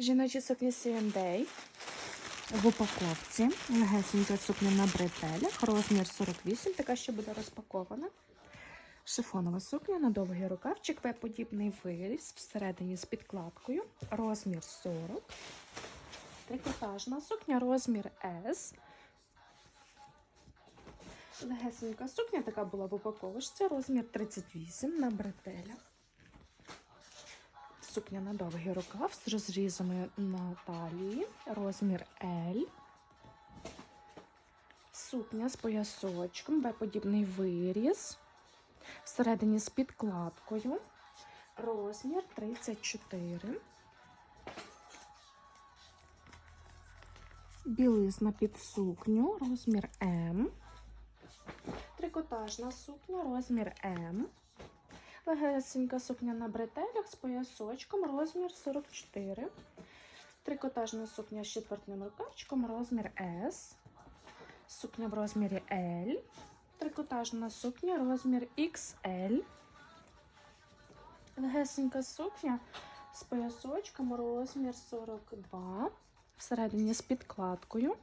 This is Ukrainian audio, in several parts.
Жіночі сукні C&A в упаковці. Легесенька сукня на бретелях, розмір 48, така що буде розпакована. Шифонова сукня на довгий рукавчик, В-подібний виріз, всередині з підкладкою, розмір 40. Трикотажна сукня, розмір S. Легесенька сукня така була в упаковочці, розмір 38 на бретелях. Сукня на довгий рукав з розрізами на талії, розмір L. Сукня з поясочком, Б-подібний виріз. Всередині з підкладкою. Розмір 34. Білизна під сукню, розмір М. Трикотажна сукня, розмір М. Легесенька сукня на бретелях з поясочком, розмір 44. Трикотажна сукня з четвертним рукавчиком, розмір S. Сукня в розмірі L. Трикотажна сукня, розмір XL. Легесенька сукня з поясочком, розмір 42. Всередині з підкладкою.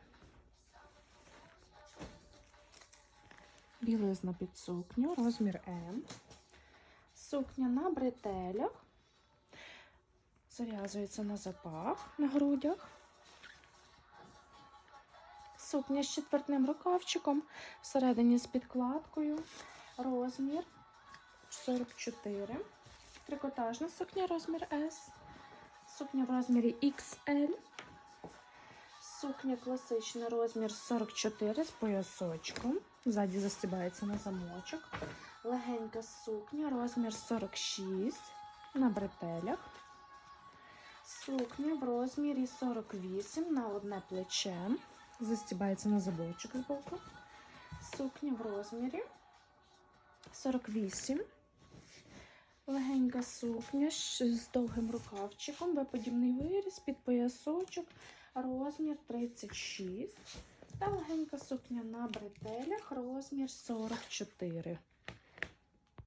Білизна під сукню, розмір М. Сукня на бретелях. Зав'язується на запах на грудях. Сукня з четвертним рукавчиком, всередині з підкладкою. Розмір 44. Трикотажна сукня розмір S. Сукня в розмірі XL. Сукня класичний розмір 44 з поясочком. Ззаді застібається на замочок. Легенька сукня, розмір 46 на бретелях. Сукня в розмірі 48 на одне плече. Застібається на забочок з боку. Сукня в розмірі 48. Легенька сукня з довгим рукавчиком, Б-подібний виріз, під поясочок, розмір 36. Та легенька сукня на бретелях, розмір 44.